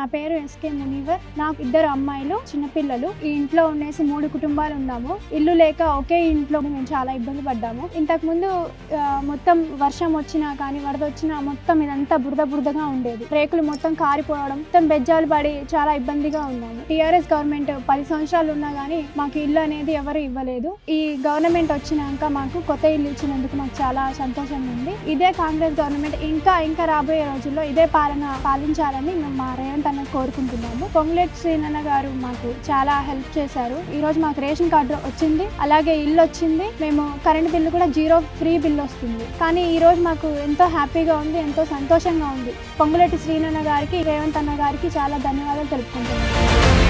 నా పేరు ఎస్కే మునీవర్. నాకు ఇద్దరు అమ్మాయిలు చిన్నపిల్లలు ఈ ఇంట్లో ఉండేసి మూడు కుటుంబాలు ఉన్నాము. ఇల్లు లేక ఒకే ఇంట్లో మేము చాలా ఇబ్బంది పడ్డాము. ఇంతకు ముందు మొత్తం వర్షం వచ్చినా కానీ వరద వచ్చినా మొత్తం ఇదంతా బురద బురదగా ఉండేది. రేకులు మొత్తం కారిపోవడం మొత్తం బెజ్జాలు పడి చాలా ఇబ్బందిగా ఉన్నాము. టీఆర్ఎస్ గవర్నమెంట్ పది సంవత్సరాలు ఉన్నా కానీ మాకు ఇల్లు అనేది ఎవరు ఇవ్వలేదు. ఈ గవర్నమెంట్ వచ్చినాక మాకు కొత్త ఇల్లు ఇచ్చినందుకు మాకు చాలా సంతోషంగా ఉంది. ఇదే కాంగ్రెస్ గవర్నమెంట్ ఇంకా ఇంకా రాబోయే రోజుల్లో ఇదే పాలన పాలించాలని మేము మా రేవంత్ అన్న కోరుకుంటున్నాము. పొంగులేటి శ్రీనన్న గారు మాకు చాలా హెల్ప్ చేశారు. ఈ రోజు మాకు రేషన్ కార్డు వచ్చింది. అలాగే ఇల్లు వచ్చింది. మేము కరెంట్ బిల్లు కూడా జీరో ఫ్రీ బిల్ వస్తుంది. కానీ ఈ రోజు మాకు ఎంతో హ్యాపీగా ఉంది ఎంతో సంతోషంగా ఉంది. పొంగులేటి శ్రీనన్న గారికి రేవంత్ అన్న గారికి చాలా ధన్యవాదాలు తెలుపుకుంటున్నాను